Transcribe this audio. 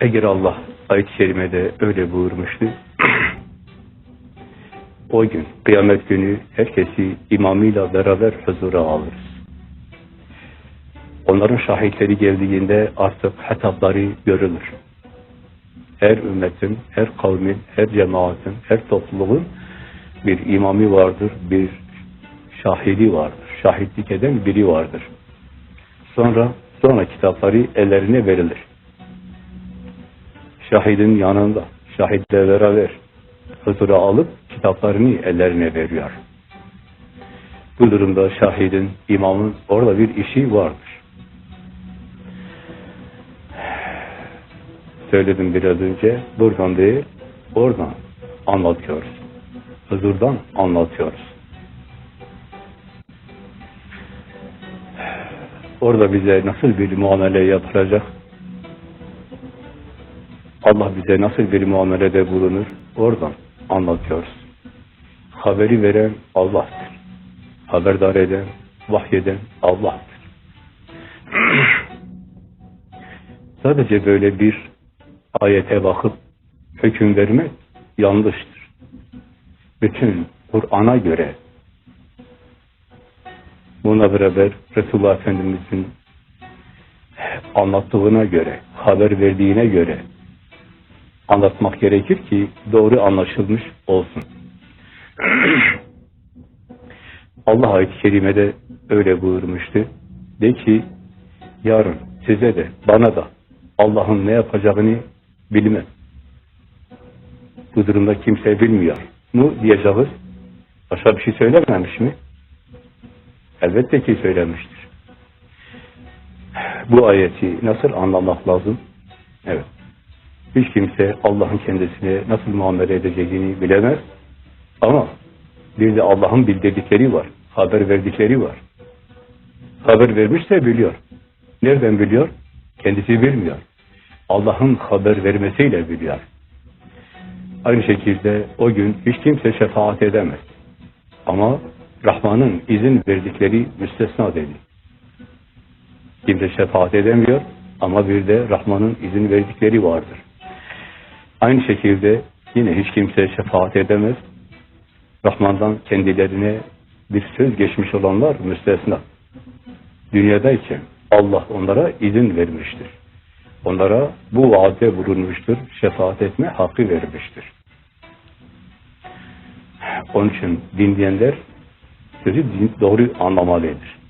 Eğer Allah ayet-i kerimede öyle buyurmuştu, o gün, kıyamet günü herkesi imamıyla beraber huzura alırız. Onların şahitleri geldiğinde artık hesapları görülür. Her ümmetin, her kavmin, her cemaatin, her topluluğun bir imamı vardır, bir şahidi vardır. Şahitlik eden biri vardır. Sonra sonra kitapları ellerine verilir. Şahidin yanında, şahitle beraber huzura alıp kitaplarını ellerine veriyor. Bu durumda şahidin, imamın orada bir işi vardır. Söyledim biraz önce, buradan değil, oradan anlatıyoruz. Huzurdan anlatıyoruz. Orada bize nasıl bir muamele yapılacak? Allah bize nasıl bir muamelede bulunur? Oradan anlatıyoruz. Haberi veren Allah'tır. Haberdar eden, vahyeden Allah'tır. Sadece böyle bir ayete bakıp hüküm vermek yanlıştır. Bütün Kur'an'a göre buna beraber Resulullah Efendimiz'in anlattığına göre, haber verdiğine göre anlatmak gerekir ki doğru anlaşılmış olsun. Allah ayet-i kerimede öyle buyurmuştu. De ki yarın size de bana da Allah'ın ne yapacağını bilmem. Bu durumda kimse bilmiyor mu diyeceğiz. Başka bir şey söylememiş mi? Elbette ki söylemiştir. Bu ayeti nasıl anlamak lazım? Evet. Hiç kimse Allah'ın kendisine nasıl muamele edeceğini bilemez. Ama bir de Allah'ın bildirdikleri var. Haber verdikleri var. Haber vermişse biliyor. Nereden biliyor? Kendisi bilmiyor. Allah'ın haber vermesiyle biliyor. Aynı şekilde o gün hiç kimse şefaat edemez. Ama Rahman'ın izin verdikleri müstesna dedi. Kimse şefaat edemiyor ama bir de Rahman'ın izin verdikleri vardır. Aynı şekilde yine hiç kimse şefaat edemez. Rahman'dan kendilerine bir söz geçmiş olanlar müstesna. Dünyadayken Allah onlara izin vermiştir. Onlara bu vaade bulunmuştur. Şefaat etme hakkı vermiştir. Onun için dinleyenler sözü doğru anlamalıdır.